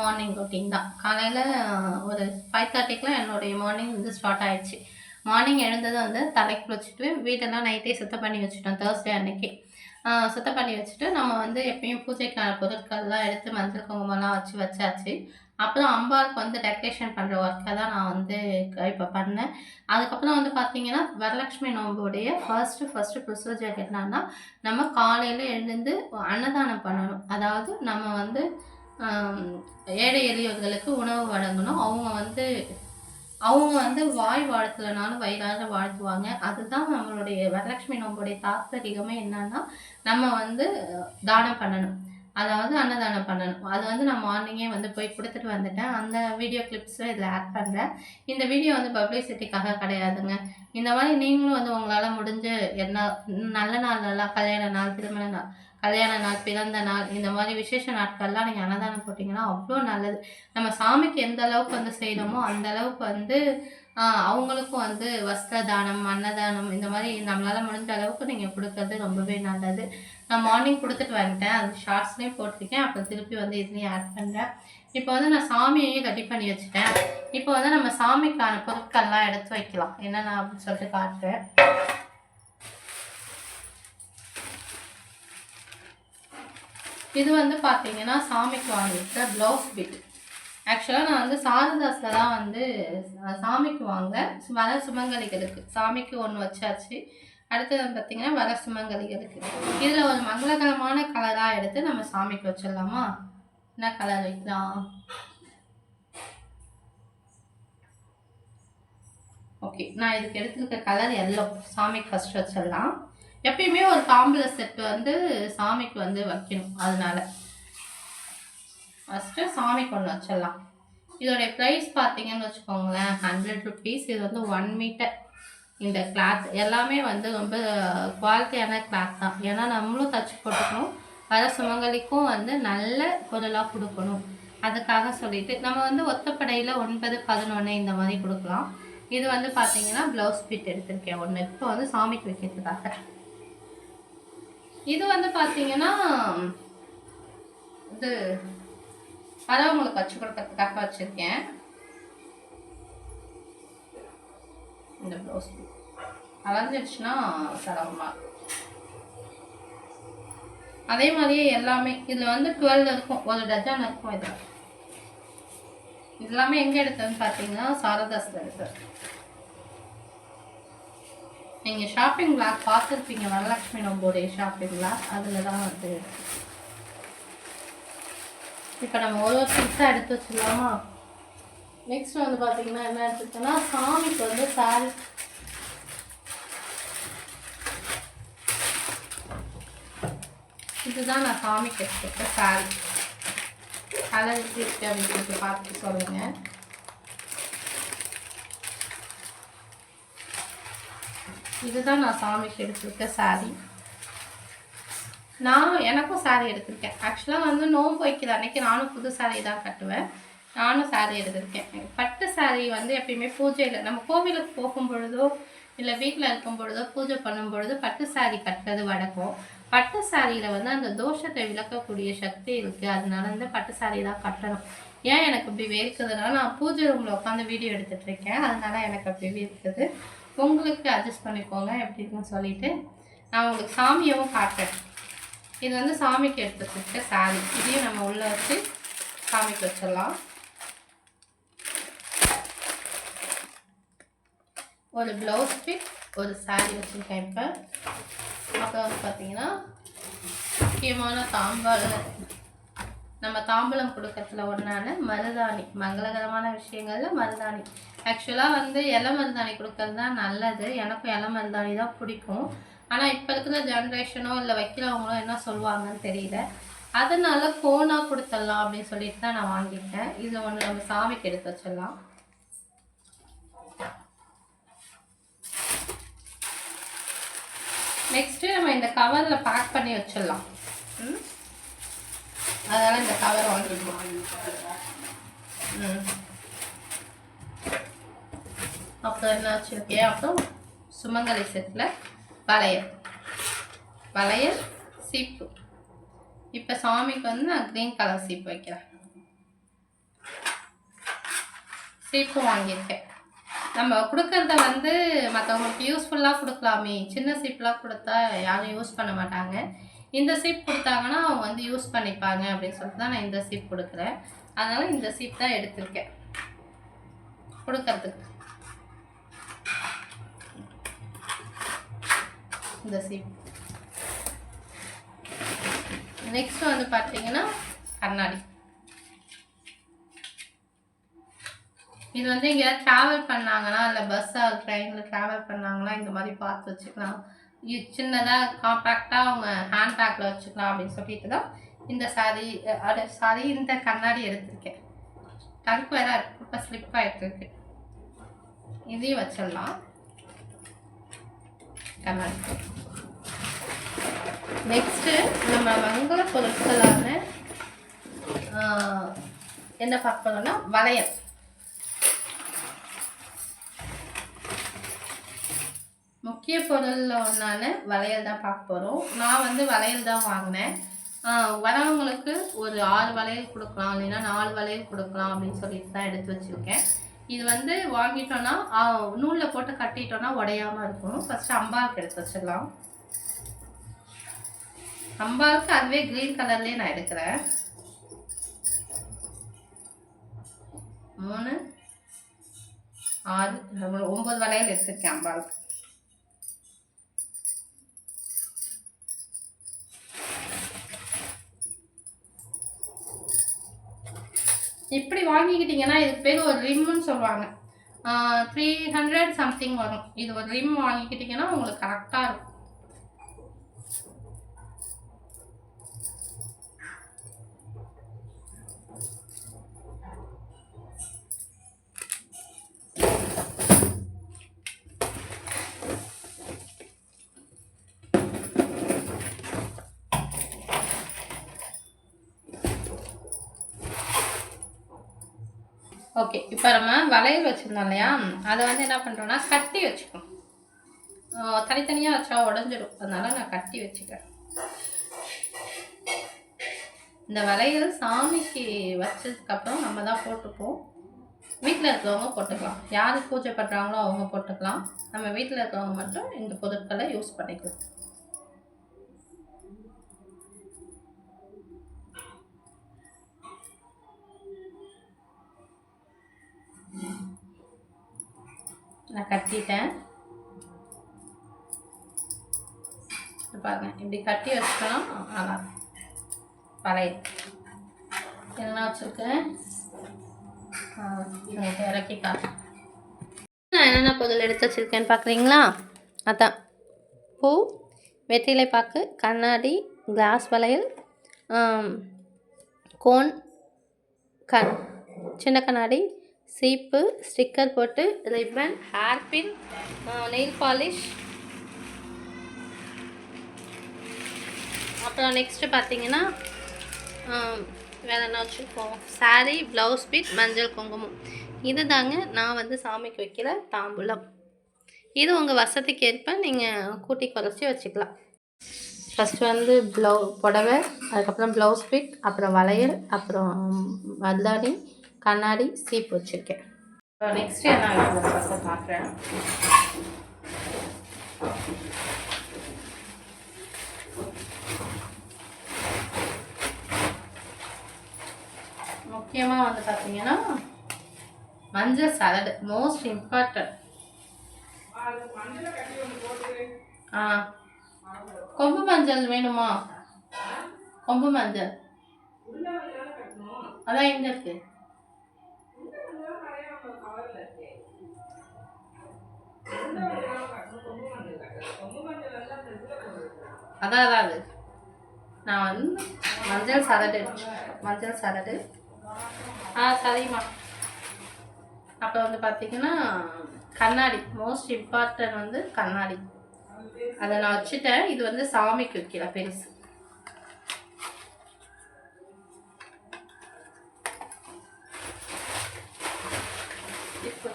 Morning routine தான். காலையில் ஒரு ஃபைவ் தேர்ட்டிக்கெலாம் என்னுடைய மார்னிங் வந்து ஸ்டார்ட் ஆயிடுச்சு. மார்னிங் எழுந்தது வந்து தலைக்கு குளிச்சுட்டு வீட்டெல்லாம் நைட்டே சுத்தம் பண்ணி வச்சுட்டோம் தேர்ஸ்டே அன்னைக்கு. சுத்தம் பண்ணி வச்சுட்டு நம்ம வந்து எப்பயும் பூஜைக்கான பொருட்கள்லாம் எடுத்து மஞ்சள் குங்குமம்லாம் வச்சு வச்சாச்சு. அப்புறம் அம்பாவுக்கு வந்து டெக்கரேஷன் பண்ணுற ஒர்க்கை தான் நான் வந்து இப்போ பண்ணேன். அதுக்கப்புறம் வந்து பார்த்தீங்கன்னா வரலட்சுமி நோம்புடைய ஃபர்ஸ்ட்டு ஃபர்ஸ்ட்டு ப்ரொசீஜர் என்னன்னா நம்ம காலையில் எழுந்து அன்னதானம் பண்ணணும். அதாவது நம்ம வந்து ஏழை எளியவர்களுக்கு உணவு வழங்கணும். அவங்க வந்து அவங்க வந்து வாய் வாழ்த்துலனாலும் வயிறாக வாழ்த்துவாங்க. அதுதான் நம்மளுடைய வரலட்சுமி நோம்புடைய தாத்பரிகமே என்னன்னா நம்ம வந்து தானம் பண்ணணும். அதாவது அன்னதானம் பண்ணணும். அது வந்து நான் மார்னிங்கே வந்து போய் கொடுத்துட்டு வந்துட்டேன். அந்த வீடியோ கிளிப்ஸும் இதில் ஆட் பண்ணுறேன் இந்த வீடியோ வந்து பப்ளிசிட்டிக்காக கிடையாதுங்க. இந்த மாதிரி நீங்களும் வந்து உங்களால் முடிஞ்ச என்ன நல்ல நாள் நல்லா கல்யாண நாள் திருமண நாள் கல்யாண நாள் பிறந்த நாள் இந்த மாதிரி விசேஷ நாட்கள்லாம் நீங்கள் அன்னதானம் போட்டிங்கன்னா அவ்வளோ நல்லது. நம்ம சாமிக்கு எந்த அளவுக்கு வந்து செய்கிறோமோ அந்த அளவுக்கு வந்து அவங்களுக்கும் வந்து வஸ்திர தானம் அன்னதானம் இந்த மாதிரி நம்மளால் முடிஞ்ச அளவுக்கு நீங்கள் கொடுக்கறது ரொம்பவே நல்லது. நான் மார்னிங் கொடுத்துட்டு வந்துட்டேன். அது ஷார்ட்ஸ்லேயும் போட்டிருக்கேன். அப்புறம் திருப்பி வந்து இதுலேயும் ஆட் பண்ணுறேன் இப்போ வந்து நான் சாமியையும் ரெடி பண்ணி வச்சுட்டேன். இப்போ வந்து நம்ம சாமிக்கான பொருட்கள்லாம் எடுத்து வைக்கலாம். என்னென்ன அப்படின்னு சொல்லிட்டு காட்டுறேன். இது வந்து பார்த்தீங்கன்னா சாமிக்கு வாங்கிருக்க ப்ளவுஸ் பிட் ஆக்சுவலாக நான் வந்து சாரதாஸில் தான் வந்து சாமிக்கு வாங்க வர சுமங்கலிகளுக்கு. சாமிக்கு ஒன்று வச்சாச்சு. அடுத்தது பார்த்திங்கன்னா பார்த்தீங்கன்னா வர சுமங்கலிகளுக்கு. இதில் ஒரு மங்களகரமான கலராக எடுத்து நம்ம சாமிக்கு வச்சிடலாமா? என்ன கலர் வைக்கலாம்? ஓகே நான் இதுக்கு எடுத்துருக்க கலர் எல்லோ சாமிக்கு ஃபஸ்ட் வச்சிடலாம். எப்பயுமே ஒரு தாம்பூல செட் வந்து சாமிக்கு வந்து வைக்கணும். அதனால ஃபஸ்ட்டு சாமிக்கு ஒன்று வச்சிடலாம். இதோடைய ப்ரைஸ் பார்த்தீங்கன்னு வச்சுக்கோங்களேன் ஹண்ட்ரட் ருபீஸ் இது வந்து ஒன் மீட்டர் இந்த கிளாத் எல்லாமே வந்து ரொம்ப குவாலிட்டியான கிளாத் தான். ஏன்னா நம்மளும் தச்சு போட்டுக்கணும். வர சுமங்கலிக்கும் வந்து நல்ல பொருளாக கொடுக்கணும். அதுக்காக சொல்லிட்டு நம்ம வந்து ஒத்தப்படையில் ஒன்பது பதினொன்று இந்த மாதிரி கொடுக்கலாம். இது வந்து பார்த்தீங்கன்னா ப்ளவுஸ் பிட் எடுத்திருக்கேன் ஒன்று இப்போ வந்து சாமிக்கு வைக்கிறதுக்காக. இது வந்து பார்த்தீங்கன்னா இது வரவங்களுக்கு வச்சு கொடுக்கறதுக்காக வச்சுருக்கேன். இந்த ப்ளவுஸ் அலைஞ்சிடுச்சுன்னா சிரமமாக அதே மாதிரியே எல்லாமே இதில் வந்து டுவெல் இருக்கும் ஒரு டஜன் இருக்கும் இதில். இது எல்லாமே எங்கே எடுத்ததுன்னு பார்த்தீங்கன்னா சாரதாஸில் எடுத்தது நீங்கள் ஷாப்பிங் பிளாக் பார்த்துருப்பீங்க வரலட்சுமி நம்போடைய ஷாப்பிங் பிளாக் அதில் தான் வந்து இப்போ நம்ம ஒரு ஒரு சிக்ஸாக எடுத்து வச்சிடலாமா? நெக்ஸ்ட் வந்து பார்த்தீங்கன்னா என்ன எடுத்துக்கிட்டோன்னா சாமிக்கு வந்து சாரி இதுதான் நான் சாமிக்கு எடுத்துக்கிட்ட சாரி கலர் எப்படி அப்படின்னு சொல்லிட்டு பார்த்து சொல்லுங்கள் இதுதான் நான் சாமிக்கு எடுத்திருக்க சாரி நான் எனக்கும் சாரி எடுத்திருக்கேன். ஆக்சுவலாக வந்து நோன்பு வைக்கிற அன்னைக்கு நானும் புது சாரி தான் கட்டுவேன். நானும் சாரி எடுத்திருக்கேன். பட்டு சாரி வந்து எப்பயுமே பூஜையில் நம்ம கோவிலுக்கு போகும் பொழுதோ இல்லை வீட்டில் இருக்கும் பொழுதோ பூஜை பண்ணும் பொழுது பட்டு சாரி கட்டுறது வழக்கம். பட்டு சாரியில் வந்து அந்த தோஷத்தை விளக்கக்கூடிய சக்தி இருக்குது அதனால வந்து பட்டு சாரி தான் கட்டணும். ஏன் எனக்கு இப்படி வேர்க்குதுன்னா நான் பூஜை ரூமில் உட்காந்து வீடியோ எடுத்துகிட்ருக்கேன் அதனால எனக்கு அப்படி வேர்க்குது. உங்களுக்கு அட்ஜஸ்ட் பண்ணிக்கோங்க எப்படி இருக்குன்னு சொல்லிட்டு நான் உங்களுக்கு சாமியவும் காட்டுறேன். இது வந்து சாமிக்கு எடுத்துக்கிட்ட சாரி இதையும் நம்ம உள்ள வச்சு சாமிக்கு வச்சிடலாம். ஒரு ப்ளவுஸ் பிட் ஒரு சாரி வச்சுருக்கேன் இப்போ. அப்புறம் வந்து பார்த்தீங்கன்னா முக்கியமான தாம்பாளம். நம்ம தாம்பூலம் கொடுக்கறதுல ஒன்றான மருதாணி. மங்களகரமான விஷயங்களில் மருதாணி. ஆக்சுவலாக வந்து இலை மருந்தாணி கொடுக்கறது தான் நல்லது. எனக்கும் இலை மருந்தாணி தான் பிடிக்கும். ஆனால் இப்போ இருக்கிற ஜென்ரேஷனோ இல்லை வைக்கிறவங்களோ என்ன சொல்லுவாங்கன்னு தெரியல. அதனால கோனாக கொடுத்துடலாம் அப்படின்னு சொல்லிட்டு தான் நான் வாங்கிட்டேன் இது ஒன்று நம்ம சாமிக்கு எடுத்து வச்சிடலாம். நெக்ஸ்ட்டு நம்ம இந்த கவரில் பேக் பண்ணி வச்சிடலாம். ம்? அதனால் இந்த கவர் வாங்கிக்கலாம் ம். அப்புறம் என்ன வச்சுருக்கேன் அப்புறம் சுமங்கலி செட்டில் வளையல் வளையல் சீப்பு இப்போ சாமிக்கு வந்து நான் க்ரீன் கலர் சீப்பு வைக்கிறேன் சீப்பும் வாங்கியிருக்கேன் நம்ம கொடுக்கறத வந்து மற்றவங்களுக்கு யூஸ்ஃபுல்லாக கொடுக்கலாமே சின்ன சீப்லாம் கொடுத்தா யாரும் யூஸ் பண்ண மாட்டாங்க இந்த சீப் கொடுத்தாங்கன்னா அவங்க வந்து யூஸ் பண்ணிப்பாங்க அப்படின்னு சொல்லிட்டு தான் நான் இந்த சீப் கொடுக்குறேன் அதனால் இந்த சீப் தான் எடுத்திருக்கேன் கொடுக்கறதுக்கு இந்த சீப் நெக்ஸ்ட் வந்து பார்த்தீங்கன்னா கண்ணாடி. இது வந்து எங்கேயாவது ட்ராவல் பண்ணாங்கன்னா இல்லை பஸ்ஸாக ட்ரெயினில் ட்ராவல் பண்ணாங்கன்னா இந்த மாதிரி பார்த்து வச்சுக்கலாம். இது சின்னதாக காம்பேக்டாக அவங்க ஹேண்ட் பேக்கில் வச்சுக்கலாம் அப்படின்னு சொல்லிட்டு தான் இந்த சாரி அது சாரி இந்த கண்ணாடி எடுத்திருக்கேன். டங்க் வேற இருக்கு இப்போ ஸ்லிப் ஆகிட்டு இருக்கு இதையும் வச்சிடலாம். கண்ணாடி நெக்ஸ்ட்டு நம்ம மங்கள பொருட்களான ஆஹ், என்ன பார்க்க போறோம்னா வளையல். முக்கிய பொருளில் ஒன்றான வளையல் தான் பார்க்க போகிறோம் நான் வந்து வளையல் தான் வாங்கினேன். ஆஹ், வரவங்களுக்கு ஒரு ஆறு வளையல் கொடுக்கலாம் இல்லைன்னா நாலு வளையல் கொடுக்கலாம் அப்படின்னு சொல்லிட்டு தான் எடுத்து வச்சுருக்கேன். இது வந்து வாங்கிட்டோன்னா நூலில் போட்டு கட்டிட்டோன்னா உடையாம இருக்கும். ஃபஸ்ட்டு அம்பாவுக்கு எடுத்து வச்சிடலாம். அம்பாவுக்கு அதுவே க்ரீன் கலர்லேயே நான் எடுக்கிறேன். மூணு ஆறு ஒம்பது வளையல் எடுத்திருக்கேன் அம்பாவுக்கு. இப்படி வாங்கிக்கிட்டிங்கன்னா இதுக்கு பேர் ஒரு ரிம்முன்னு சொல்லுவாங்க. த்ரீ ஹண்ட்ரட் சம்திங் வரும். இது ஒரு ரிம் வாங்கிக்கிட்டிங்கன்னா உங்களுக்கு கரெக்டாக இருக்கும். ஓகே இப்போ நம்ம வளையல் வச்சுருந்தோம் இல்லையா? அதை வந்து என்ன பண்ணுறோன்னா கட்டி வச்சுக்கணும். தனித்தனியாக வச்சா உடஞ்சிரும். அதனால நான் கட்டி வச்சுக்கிறேன். இந்த வளையல் சாமிக்கு வச்சதுக்கப்புறம் நம்ம தான் போட்டுப்போம். வீட்டில் இருக்கிறவங்க போட்டுக்கலாம். யார் பூஜை பண்ணுறாங்களோ அவங்க போட்டுக்கலாம். நம்ம வீட்டில் இருக்கிறவங்க மட்டும் இந்த பொருட்களை யூஸ் பண்ணிக்கலாம். நான் கட்டிட்டேன். பாருங்க இப்படி கட்டி வச்சுக்கலாம். நல்லா பழைய. என்ன வச்சுருக்கேன் இறக்கி நான் என்னென்ன பொருள் எடுத்து வச்சுருக்கேன்னு பார்க்குறீங்களா அதான். பூ வெற்றிலை பாக்கு கண்ணாடி கிளாஸ் வளையல் கோன் கண் சின்ன கண்ணாடி சீப்பு ஸ்டிக்கர் போட்டு ரிப்பன் ஹேர்பின் நெயில் பாலிஷ் அப்புறம் நெக்ஸ்ட்டு பார்த்தீங்கன்னா வேறு என்ன வச்சுருக்கோம்? saree ப்ளவுஸ் பீட் மஞ்சள் குங்குமம். இது தாங்க நான் வந்து சாமிக்கு வைக்கிற தாம்பூலம். இது உங்கள் வசதிக்கு ஏற்ப நீங்கள் கூட்டி குறைச்சி வச்சுக்கலாம். ஃபஸ்ட்டு வந்து ப்ளவு புடவை அதுக்கப்புறம் ப்ளவுஸ் பிட் அப்புறம் வளையல் அப்புறம் மருதாணி கண்ணாடி சீப் வச்சுருக்கேன். நெக்ஸ்ட் என்ன ஃபஸ்ட்டு பார்க்குறேன். முக்கியமாக வந்து பார்த்தீங்கன்னா மஞ்சள் சலடு மோஸ்ட் இம்பார்ட்டன்ட் ஆ கொம்பு மஞ்சள் வேணுமா? கொம்பு மஞ்சள். அதான் எங்கே இருக்குது அதான் அதான் அது. நான் வந்து மஞ்சள் சதடு மஞ்சள் சதடு ஆ சரிம்மா. அப்புறம் வந்து பார்த்தீங்கன்னா கண்ணாடி. மோஸ்ட் இம்பார்ட்டன்ட் வந்து கண்ணாடி. அதை நான் வச்சுட்டேன். இது வந்து சாமிக்கு வைக்கல பெருசு. இப்ப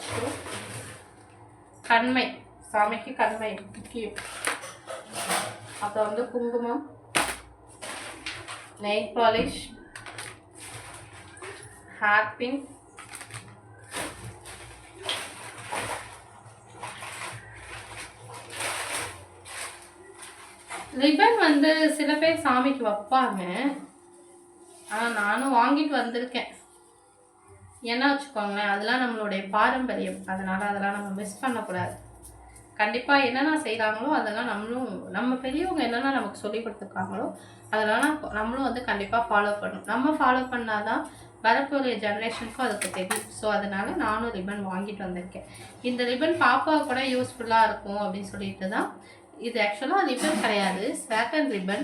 கண்மை. சாமிக்கு கண்மை. முக்கியம். அப்புறம் வந்து குங்குமம் நெயில் பாலிஷ் ஹேப்பிங் பின் வந்து சில பேர் சாமிக்கு வைப்பாங்க. ஆனால் நானும் வாங்கிட்டு வந்திருக்கேன். என்ன வச்சுக்கோங்களேன் அதெல்லாம் நம்மளுடைய பாரம்பரியம். அதனால் அதெல்லாம் நம்ம மிஸ் பண்ணக்கூடாது. கண்டிப்பாக என்னென்ன செய்கிறாங்களோ அதெல்லாம் நம்மளும் நம்ம பெரியவங்க என்னென்ன நமக்கு சொல்லி கொடுத்துருக்காங்களோ அதெல்லாம் நம்மளும் வந்து கண்டிப்பாக ஃபாலோ பண்ணணும். நம்ம ஃபாலோ பண்ணாதான் வரக்கூடிய ஜென்ரேஷனுக்கும் அதுக்கு தெரியும். ஸோ அதனால நானும் ரிப்பன் வாங்கிட்டு வந்திருக்கேன். இந்த ரிப்பன் பாப்பா கூட யூஸ்ஃபுல்லாக இருக்கும் அப்படின்னு சொல்லிட்டு தான் இது ஆக்சுவலாக ரிப்பன் கிடையாது. சேக்கன் ரிப்பன்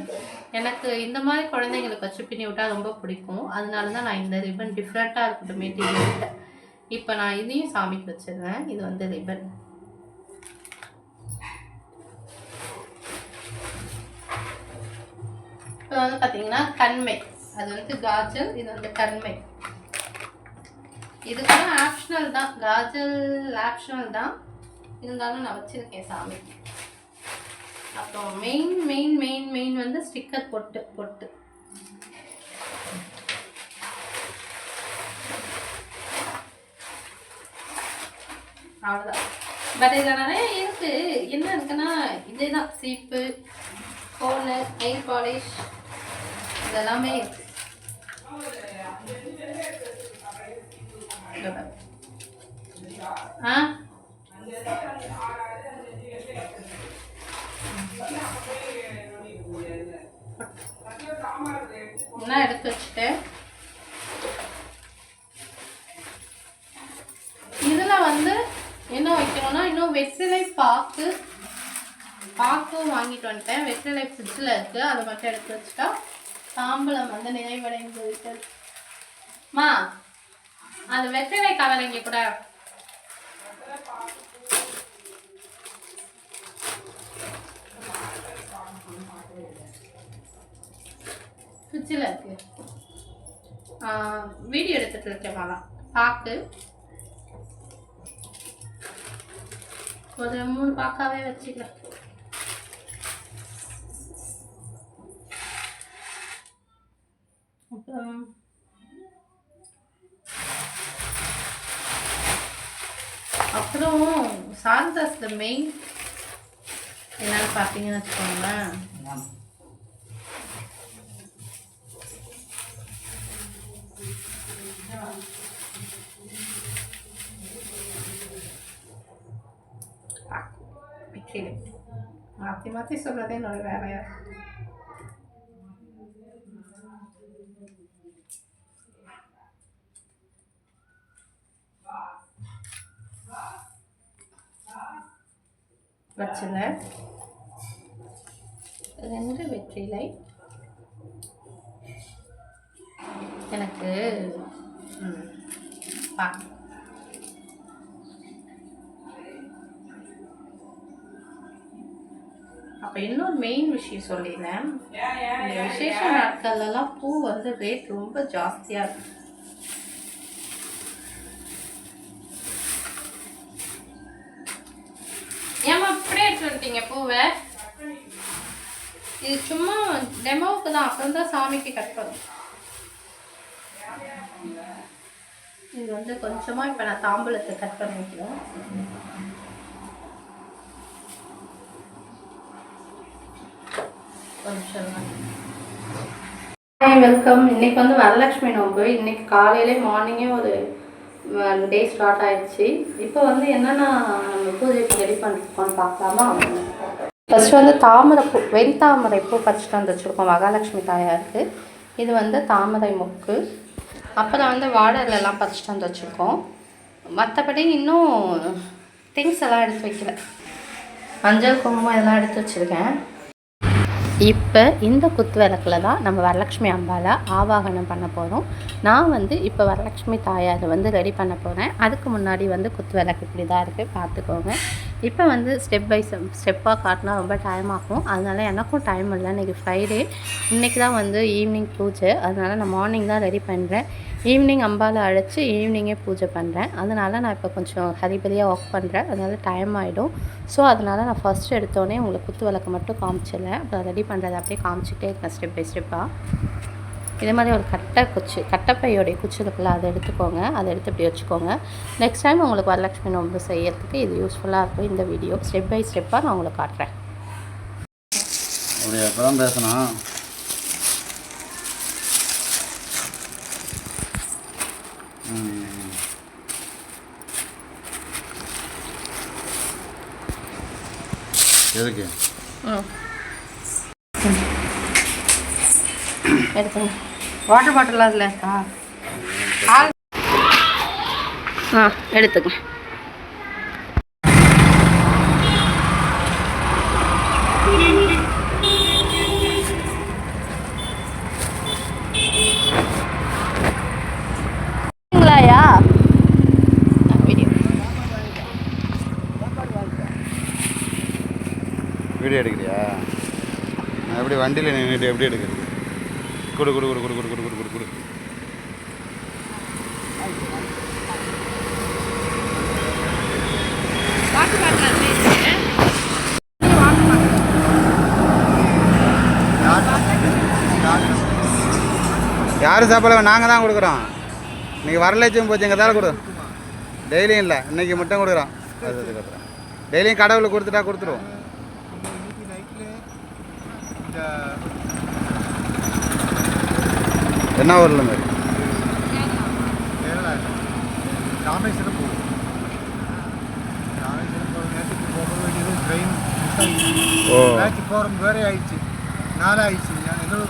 எனக்கு இந்த மாதிரி குழந்தைங்களுக்கு வச்சு பின்னி விட்டால் ரொம்ப பிடிக்கும். அதனால தான் நான் இந்த ரிப்பன் டிஃப்ரெண்ட்டாக இருக்கட்டும் மெட்டீரியல் இப்போ நான் இதையும் சாமிக்கு வச்சுருவேன் இது வந்து ரிப்பன் இப்போ வந்து பார்த்தீங்கன்னா கண்மை. அது வந்து காஜல் இது வந்து கண்மை. இது கூட ஆப்ஷனல் தான். காஜல் ஆப்ஷனல் தான். இருந்தாலும் நான் வச்சுருக்கேன் சாமி. அப்புறம் மெயின் மெயின் மெயின் மெயின் வந்து ஸ்டிக்கர் பொட்டு பொட்டு. அவ்வளோதான் பட் இதில் நிறைய இருக்கு. என்ன இருக்குன்னா இதுதான். சீப்பு ஃபோனு நெயில் பாலிஷ் இதெல்லாமே இருக்கு. ஆ? ஒன்றா எடுத்து வச்சுட்டேன். இதில் வந்து என்ன வைக்கணும்னா இன்னும் வெற்றிலை பாக்கு பாக்கும் வாங்கிட்டு வந்துட்டேன். வெற்றிலை ஃப்ரிட்ஜில் இருக்கு. அதை மட்டும் எடுத்து வச்சுட்டா தாம்பலம் வந்து நிறைவடைந்து விட்டது. மா அந்த வெற்றிலை கவர் கூட. ஃப்ரிட்ஜில் இருக்கு. வீடியோ எடுத்துட்டு இருக்கேன் மாமா பாக்கு. ஒரு மூணு பாக்காவே வச்சுக்கலாம் அப்புறம் அப்புறம் சாந்தாஸ்ல மெயின் என்னன்னு பார்த்தீங்கன்னு வச்சுக்கோங்களேன். வெற்றிலை மாற்றி மாற்றி சொல்கிறதே என்னோட வேலையா இருக்கு. வச்சல ரெண்டு வெற்றிலை எனக்கு பா அப்போ இன்னொரு மெயின் விஷயம் சொல்லிடுறேன் இந்த விசேஷ நாட்கள்லாம் பூ வந்து ரேட் ரொம்ப ஜாஸ்தியாக இருக்கு. ஏமா அப்படியே எடுத்து வந்துட்டீங்க பூவை? இது சும்மா டெமோவுக்கு தான் அப்புறம் தான் சாமிக்கு கட் பண்ணும் இது வந்து கொஞ்சமா இப்போ நான் தாம்பூலத்தை கட் பண்ணி வைக்கிறோம் கொஞ்சம் ஹாய் வெல்கம் இன்னைக்கு வந்து வரலட்சுமி நோம்பு இன்னைக்கு காலையிலே மார்னிங்கே ஒரு டே ஸ்டார்ட் ஆயிடுச்சு. இப்போ வந்து என்னென்ன நம்ம பூஜைக்கு ரெடி பண்ணிருக்கோம்னு பார்க்கலாமா? ஃபஸ்ட்டு வந்து தாமரை பூ வெண்தாமரை பூ பறிச்சுட்டு வந்து வச்சுருக்கோம். மகாலட்சுமி தாயாருக்கு. இது வந்து தாமரை மொக்கு. அப்புறம் வந்து வாடர்லாம் பறிச்சுட்டு வந்து வச்சுருக்கோம். மற்றபடி இன்னும் திங்ஸ் எல்லாம் எடுத்து வைக்கல. மஞ்சள் குங்குமம் இதெல்லாம் எடுத்து வச்சுருக்கேன். இப்போ இந்த குத்து விளக்கில் தான் நம்ம வரலட்சுமி அம்பாவை ஆவாகனம் பண்ண போகிறோம் நான் வந்து இப்போ வரலட்சுமி தாயாரை வந்து ரெடி பண்ண போகிறேன் அதுக்கு முன்னாடி வந்து குத்து விளக்கு இப்படி தான் இருக்குது பார்த்துக்கோங்க. இப்போ வந்து ஸ்டெப் பை ஸ்டெப்பாக காட்டினா ரொம்ப டைம் ஆகும். அதனால் எனக்கும் டைம் இல்லை. இன்றைக்கி ஃப்ரைடே இன்றைக்கி தான் வந்து ஈவினிங் பூஜை. அதனால் நான் மார்னிங் தான் ரெடி பண்ணுறேன் ஈவினிங் அம்பாவில் அழைச்சி ஈவினிங்கே பூஜை பண்ணுறேன் அதனால் நான் இப்போ கொஞ்சம் ஹரிபரியாக ஒர்க் பண்ணுறேன் அதனால் டைம் ஆகிடும் ஸோ அதனால் நான் ஃபஸ்ட்டு எடுத்தோடனே உங்களுக்கு குத்து விளக்கு மட்டும் காமிச்சிடல அப்புறம் ரெடி பண்ணுறதை அப்படியே காமிச்சிட்டே இருக்கேன் ஸ்டெப் பை ஸ்டெப்பாக இதே மாதிரி ஒரு கட்டை குச்சி கட்டைப்பையோடைய குச்சி இருக்குல்ல அதை எடுத்துக்கோங்க. அதை எடுத்து இப்படி வச்சுக்கோங்க. நெக்ஸ்ட் டைம் உங்களுக்கு வரலட்சுமி நோம்பு செய்யறதுக்கு இது யூஸ்ஃபுல்லாக இருக்கும் இந்த வீடியோ ஸ்டெப் பை ஸ்டெப்பாக நான் உங்களுக்கு காட்டுறேன். அப்படியா இப்போ தான் பேசணும். எதுக்கு எடுத்துங்க. வாட்டர் பாட்டில் அதில்? இருக்கா ஆ எடுத்துங்க ங்களா வீடியோ வீடியோ எடுக்கிறியா? நான் எப்படி வண்டியில் நின்றுட்டு எப்படி எடுக்கிறது? கொடு கொடு கொடு கொடு கொடு கொடு கொடு கொடு கொடு. யாரும் சாப்பிடல நாங்கள் தான் கொடுக்குறோம். இன்னைக்கு வரலட்சம் போச்சு எங்கள் தான் கொடு. டெய்லியும் இல்லை இன்னைக்கு மட்டும் கொடுக்குறோம். அது அது கொடுக்குறோம் டெய்லியும் கடவுளுக்கு கொடுத்துட்டா கொடுத்துருவோம் என்ன ஊரில் மாதிரி ராமேஸ்வரம் போகும் ராமேஸ்வரம் போகிற நேரத்துக்கு போக வேண்டியது ட்ரெயின் ஓ. மேட்ச் போகிற வேறே ஆயிடுச்சு. நாளே ஆயிடுச்சு நான் என்னோட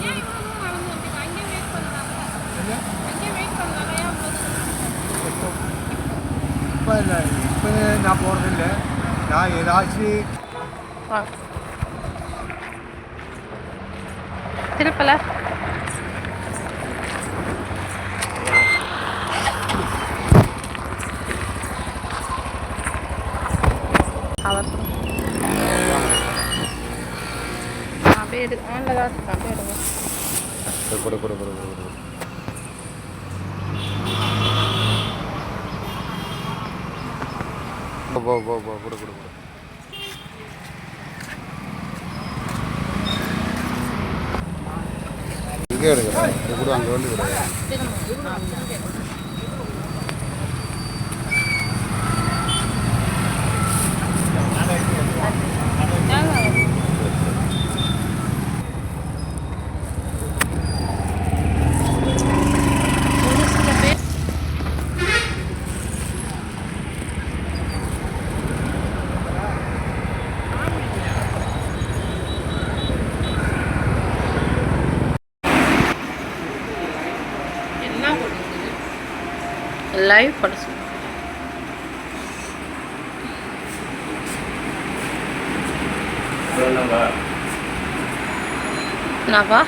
இப்போ இல்லை. இப்போ நான் போகிறதில்ல நான் ஏதாச்சும் வாங்க திருப்பல? அப்படியே எடு ஆன்ல தான் இருக்கு அப்படியே எடுங்க கொடு கொடு கொடு கொடு கொடு. போ போ போ கொடு கொடு கொடு. இங்கே எடுக்கிறேன். கூட அங்கே வந்து கிடையாது ஒரு சில பேர் எல்லாம் போட்டுருக்குது லைவ் படிச்சு என்னப்பா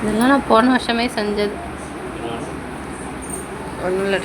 இதெல்லாம் நான் போன வருஷமே செஞ்சது. ஒன்றும் இல்லை